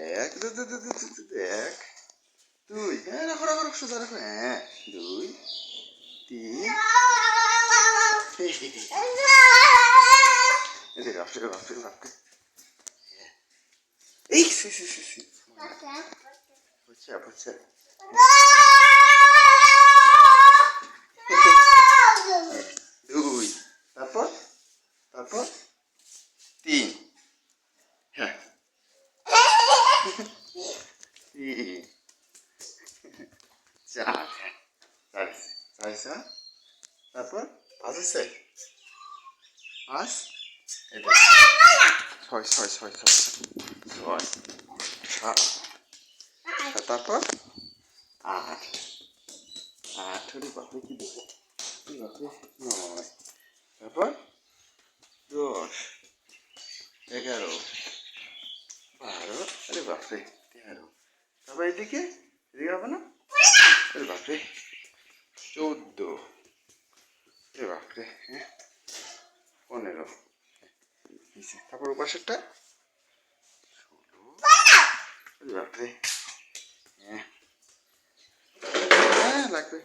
এক এক, দুই। হ্যাঁ রাখো রাখো রাখো, সোজা রাখো। হ্যাঁ দুই, তিন। যে বাপরে বাপরে এই সি সি সি সি বুঝছে বুঝছে দুই তারপর তারপর তিন হ্যাঁ তিন চার হ্যাঁ চার চার চার তারপর পাঁচ আছে পাঁচ দেখ। ছয় ছয় ছয় ছয়। ছয় সাত। তারপর আট। আট হলে বাপরে কি দেবে বাপরে? নয়। তারপর দশ। এগারো। বারো। আরে বাপরে তেরো। তারপর এদিকে এদিকে হবে না? আরে বাপরে। চৌদ্দ। আরে বাপরে হ্যাঁ পনেরো। তারপর ওপাশেরটা ষোলো। বাপরে হ্যাঁ হ্যাঁ লাগবে।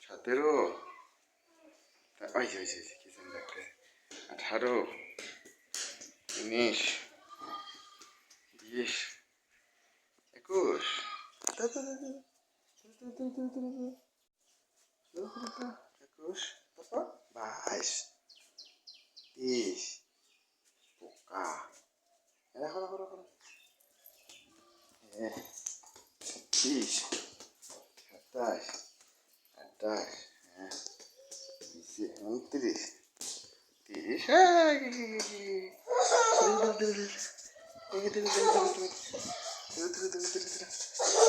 সতেরো। ওই যে, ওই যে, ওই যে, কি যেন লাগবে। আঠারো। উনিশ। বিশ। একুশ। Terus, é. é. É ai, Bas. Ih. Ai, Ya, kalau ai. kalau. Eh. Ih. Atas. Atas. ai, Isi menteri. Ih. Ah, gigi gigi. Tunggu tunggu tunggu. Tunggu tunggu tunggu tunggu. Tunggu tunggu tunggu tunggu.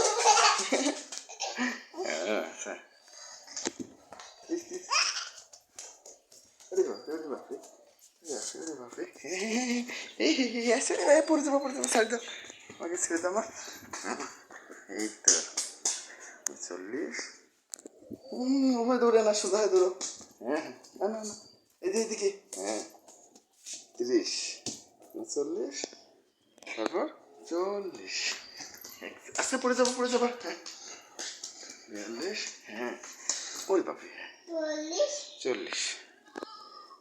আসে, পড়ে যাব, পড়ে যাব, ছাড় দাও। আমাকে ছেড়ে দাও মা। এই তো চল্লিশ ওভাবে দৌড়ে না সোজা হয়ে দৌড়ো হ্যাঁ না না না এদিকে এদিকে হ্যাঁ তিরিশ চল্লিশ তারপর চল্লিশ আস্তে পড়ে যাব পড়ে যাব হ্যাঁ বিয়াল্লিশ হ্যাঁ ওই বাপরে চল্লিশ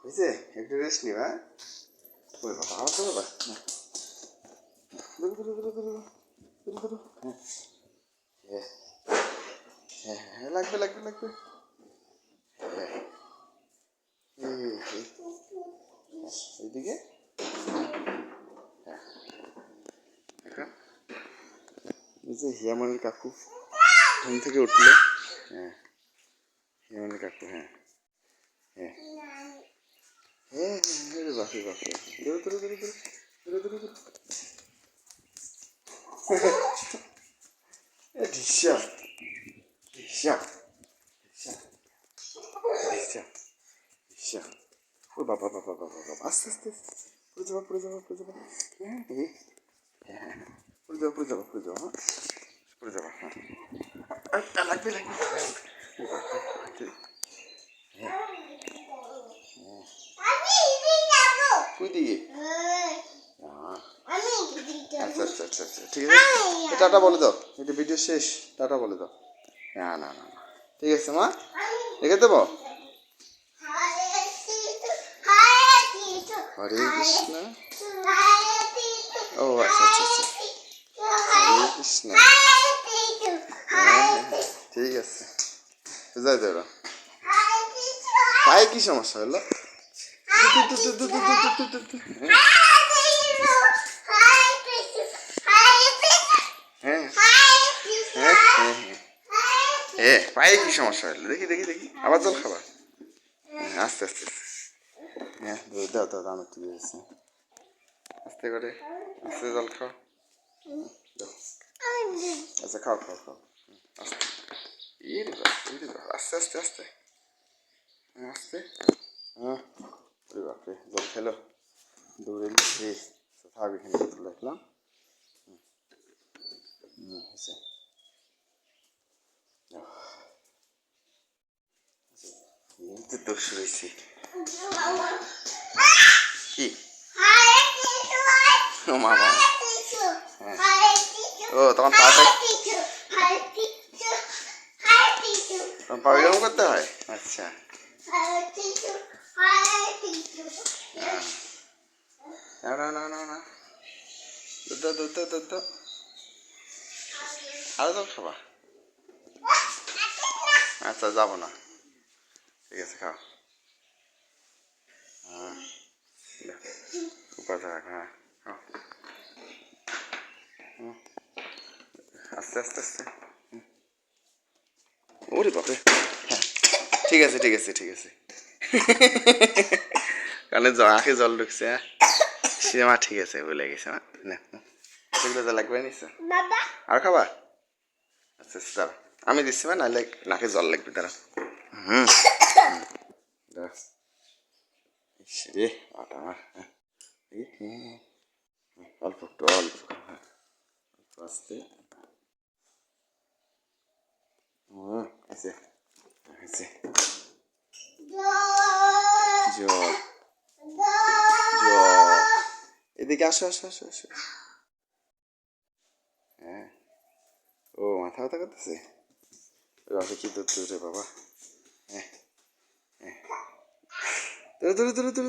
বুঝছে একটু রেস্ট নিবা ওরে বাবা আবার তো বাবা হ্যাঁ লাগবে লাগবে লাগবে। এইদিকে যে হিয়ামানের কাকু ঘুম থেকে উঠল হ্যাঁ হিয়ামানের কাকু হ্যাঁ হ্যাঁ হ্যাঁ হ্যাঁ রে বাপরে বাপরে ধরো ধরো ধরো ধরো ধরো ধরো ধরো এ ঢিসা ঢিসা ঢিসা ঢিসা ঢিসা ও বাবা বাবা বাবা বাবা আস্তে আস্তে। পড়ে যাবা পড়ে যাবা পড়ে যাবা হ্যাঁ হ্যাঁ হ্যাঁ হ্যাঁ। পড়ে যাবা পড়ে যাবা পড়ে যাবা হ্যাঁ পড়ে হ্যাঁ লাগবে লাগবে হ্যাঁ। হ্যাঁ আচ্ছা আচ্ছা আচ্ছা আচ্ছা ঠিক আছে। টাটা বলে দাও। এটা ভিডিও শেষ। টাটা বলে দাও। না না না ঠিক আছে মা। রেখে দেবো? হরে কৃষ্ণ। ও আচ্ছা আচ্ছা আচ্ছা। হরে কৃষ্ণ। হ্যাঁ হ্যাঁ, ঠিক আছে। যাই দেবো পায়ে কি সমস্যা হলো? এ পায়ে কি সমস্যা হলো দেখি দেখি দেখি আবার জল খাবা হ্যাঁ, আস্তে আস্তে হ্যাঁ দাও দাও আমি একটু দিয়েছি আস্তে করে আস্তে জল খাও আচ্ছা খাও খাও খাও আস্তে আস্তে আস্তে আস্তে হ্যাঁ, আস্তে হ্যাঁ ওরে বাপরে জল খেলো। দৌড়ে থাক এখানে হুম, হয়েছে। তো দোষ কি? ও মা হ্যাঁ। ও তখন পাটা তখন করতে হয়? আচ্ছা। না না না না দুধ দুধ দুধ দাও। আরও তো খাবা। আচ্ছা যাব না। ঠিক আছে, খাও। হ্যাঁ। থাক হ্যাঁ। আস্তে আস্তে আস্তে। ওরে বাপরে। হ্যাঁ। ঠিক আছে ঠিক আছে ঠিক আছে। কারণে জ- আঁখে জল ঢুকছে হ্যাঁ? সিনেমা ঠিক আছে বলে গেছে হ্যাঁ? না না। এগুলো লাগবে নিশ্চয়। বাবা। আর খাবা? আচ্ছা আচ্ছা দাঁড়া। আমি দিচ্ছি বা নাহলে নাকে জল লাগবে দাঁড়া। হুম। রে আটা আমার হ্যাঁ। অল্প একটু হ্যাঁ। অল্প আস্তে। হুম আছে আছে। জল জল এদিকে আসো আসো আসো আসো। হ্যাঁ। ও, মাথা ব্যথা করতেছে? রাখে কি দুধ রে বাবা? হ্যাঁ হ্যাঁ। ধরে ধরে ধরে, ধরো।